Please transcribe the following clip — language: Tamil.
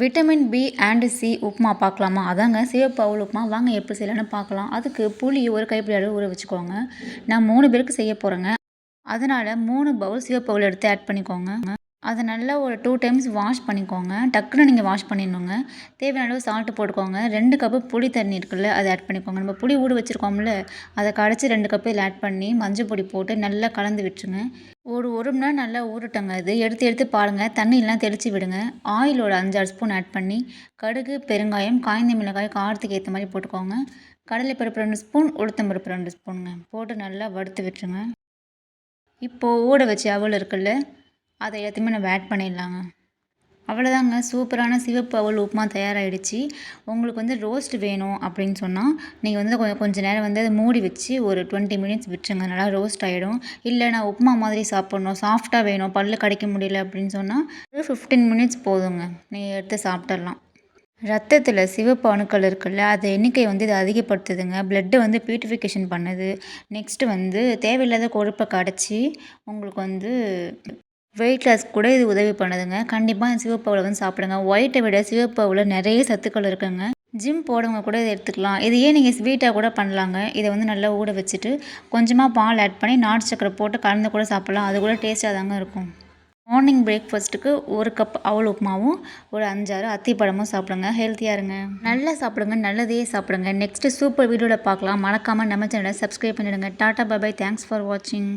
Vitamin B and C upma பார்க்கலாமா? அதாங்க சிவப்பு அவல் உப்புமா. வாங்க எப்படி செய்யலான்னு பார்க்கலாம். அதுக்கு புளி ஒரு கைப்பிடி அளவு ஊற வச்சுக்கோங்க. நான் மூணு பேருக்கு செய்ய போகிறேங்க அதனால் மூணு பவுல் சிவப்பு அவல் எடுத்து ஆட் பண்ணிக்கோங்க. அதை நல்லா ஒரு டூ டைம்ஸ் வாஷ் பண்ணிக்கோங்க. டக்குன்னு நீங்கள் வாஷ் பண்ணிடணுங்க. தேவையான அளவு சால்ட்டு போட்டுக்கோங்க. ரெண்டு கப்பு புளி தண்ணி இருக்குல்ல அதை ஆட் பண்ணிக்கோங்க. நம்ம புளி ஊற வச்சுருக்கோம்ல அதை கடைச்சி ரெண்டு கப்பு இதில் ஆட் பண்ணி மஞ்சள் பொடி போட்டு நல்லா கலந்து விட்டுருங்க. ஒரு ஒரு மணி நேரம் நல்லா ஊறட்டங்க இது எடுத்து எடுத்து பாருங்கள் தண்ணியெல்லாம் தெளித்து விடுங்க. ஆயிலோட அஞ்சாறு ஸ்பூன் ஆட் பண்ணி கடுகு பெருங்காயம் காய்ந்த மிளகாய் காரத்துக்கு ஏற்ற மாதிரி போட்டுக்கோங்க. கடலைப்பருப்பு ரெண்டு ஸ்பூன் உளுத்தம்பருப்பு ரெண்டு ஸ்பூனுங்க போட்டு நல்லா வறுத்து விட்டுருங்க. இப்போது ஊற வச்சு அவல் இருக்குல்ல அதை எல்லாத்தையுமே நம்ம ஆட் பண்ணிடலாங்க. அவ்வளோதாங்க சூப்பரான சிவப்பு அவல் உப்புமா தயாராகிடுச்சு உங்களுக்கு வந்து ரோஸ்ட் வேணும் அப்படின்னு சொன்னால் நீங்கள் வந்து கொஞ்சம் கொஞ்சம் நேரம் வந்து அதை மூடி வச்சு ஒரு டுவெண்ட்டி மினிட்ஸ் விட்டுருங்க. நல்லா ரோஸ்ட் ஆகிடும் இல்லை நான் உப்புமா மாதிரி சாப்பிட்ணும். சாஃப்டாக வேணும். பல்லு கடிக்க முடியல அப்படின்னு சொன்னால் ஒரு ஃபிஃப்டீன் மினிட்ஸ் போதுங்க. நீங்கள் எடுத்து சாப்பிட்றலாம் ரத்தத்தில் சிவப்பு அணுக்கள் இருக்குல்ல அது எண்ணிக்கை வந்து இது அதிகப்படுத்துதுங்க. பிளட்டை வந்து பியூட்டிஃபிகேஷன் பண்ணுது. நெக்ஸ்ட்டு வந்து தேவையில்லாத கொழுப்பை கடைச்சி உங்களுக்கு வந்து வெயிட் லாஸ் கூட இது உதவி பண்ணுதுங்க. கண்டிப்பாக சிவப்பு அவலை வந்து சாப்பிடுங்க. ஒயிட்டை விட சிவப்பு அவல நிறைய சத்துக்கள் இருக்குங்க. ஜிம் போடவங்க கூட இதை எடுத்துக்கலாம். இது ஏன் நீங்கள் ஸ்வீட்டாக கூட பண்ணலாங்க? இதை வந்து நல்லா ஊற வச்சுட்டு கொஞ்சமாக பால் ஆட் பண்ணி நாட்டு சக்கரை போட்டு கலந்து கூட சாப்பிட்லாம். அது கூட டேஸ்ட்டாக தாங்க இருக்கும். மார்னிங் பிரேக்ஃபாஸ்ட்டுக்கு ஒரு கப் அவல் உப்புமாவும் ஒரு அஞ்சாறு அத்திப்பழமும் சாப்பிடுங்க. ஹெல்த்தியாக இருங்க. நல்லா சாப்பிடுங்க. நல்லதே சாப்பிடுங்க. நெக்ஸ்ட்டு சூப்பர் வீடியோவில் பார்க்கலாம். மறக்காமல் நம்ம சேனலை சப்ஸ்கிரைப் பண்ணிவிடுங்க டாட்டா பபாய் தேங்க்ஸ் ஃபார் வாட்சிங்